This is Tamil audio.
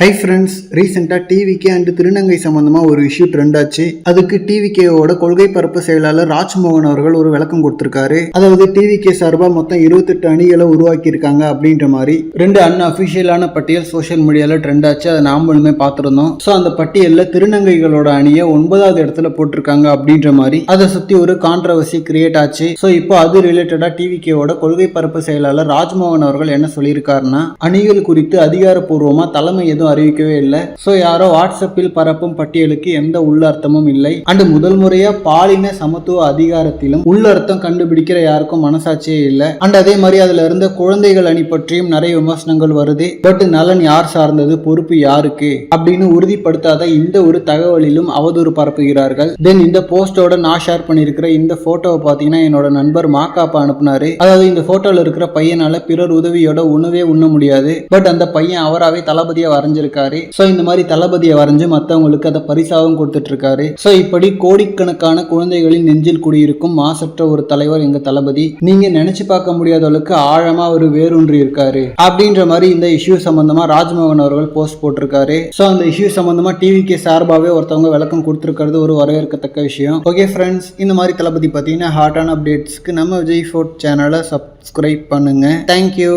ஹை ஃப்ரெண்ட்ஸ் ரீசெண்டாக டிவிகே அண்ட் திருநங்கை சம்மந்தமாக ஒரு இஷ்யூ ட்ரெண்ட் ஆச்சு. அதுக்கு டிவிகேவோட கொள்கை பரப்பு செயலாளர் ராஜ்மோகன் அவர்கள் ஒரு விளக்கம் கொடுத்திருக்காரு. அதாவது டிவிகே சார்பாக மொத்தம் இருபத்தெட்டு அணிகளை உருவாக்கியிருக்காங்க அப்படின்ற மாதிரி ரெண்டு அன் அஃபிஷியலான பட்டியல் சோஷியல் மீடியாவில் ட்ரெண்ட் ஆச்சு. அதை நாமளுமே பார்த்துருந்தோம். ஸோ அந்த பட்டியலில் திருநங்கைகளோட அணியை ஒன்பதாவது இடத்துல போட்டிருக்காங்க அப்படின்ற மாதிரி அதை சுற்றி ஒரு கான்ட்ரவர்சி கிரியேட் ஆச்சு. ஸோ இப்போ அது ரிலேட்டடாக டிவிகேவோட கொள்கை பரப்பு செயலாளர் ராஜ்மோகன் அவர்கள் என்ன சொல்லியிருக்காருன்னா அணிகள் குறித்து அதிகாரப்பூர்வமாக தலைமை எதுவும் அறிவிக்கவே இல்லை. ஸோ யாரோ வாட்ஸ்அப்பில் பரப்பும் பட்டியலுக்கு எந்த உள்ளர்த்தமும் இல்லை. அண்ட் முதல் முறையா பாலின சமத்துவ அதிகாரத்திலும் உள்ளர்த்தம் கண்டுபிடிக்கிற யாருக்கும் மனசாட்சியே இல்லை. அண்ட் அதே மாதிரி அதுல இருந்த குழந்தைகள் அணி பற்றியும் நிறைய விமர்சனங்கள் வருது. பட் நலன் யார் சார்ந்தது? பொறுப்பு யாருக்கு? அப்படின்னு உறுதிப்படுத்தாத இந்த ஒரு தகவலிலும் அவதூறு பரப்புகிறார்கள். தென் இந்த போஸ்டோட நான் ஷேர் பண்ணியிருக்கிற இந்த போட்டோவை பார்த்தீங்கன்னா என்னோட நண்பர் மாக்காப்பா அனுப்புனாரு. அதாவது இந்த போட்டோல இருக்கிற பையனால பிறர் உதவியோட உணவே உண்ண முடியாது. பட் அந்த பையன் அவராவே வரைஞ்ச வரைஞ்சிருக்காரு. ஸோ இந்த மாதிரி தளபதியை வரைஞ்சு மற்றவங்களுக்கு அதை பரிசாகவும் கொடுத்துட்டு இருக்காரு ஸோ இப்படி கோடிக்கணக்கான குழந்தைகளின் நெஞ்சில் குடியிருக்கும் மாசற்ற ஒரு தலைவர் எங்க தளபதி. நீங்க நினைச்சு பார்க்க முடியாத அளவுக்கு ஆழமா ஒரு வேரூன்றி இருக்காரு. அப்படின்ற மாதிரி இந்த இஷ்யூ சம்பந்தமா ராஜ்மோகன் அவர்கள் போஸ்ட் போட்டிருக்காரு. ஸோ அந்த இஷ்யூ சம்பந்தமா டிவிக்கு சார்பாகவே ஒருத்தவங்க விளக்கம் கொடுத்துருக்கிறது ஒரு வரவேற்கத்தக்க விஷயம். ஓகே ஃப்ரெண்ட்ஸ் இந்த மாதிரி தளபதி பார்த்தீங்கன்னா ஹாட்டான அப்டேட்ஸ்க்கு நம்ம விஜய் ஃபோர்ட் சேனலை சப்ஸ்கிரைப் பண்ணுங்க. Thank you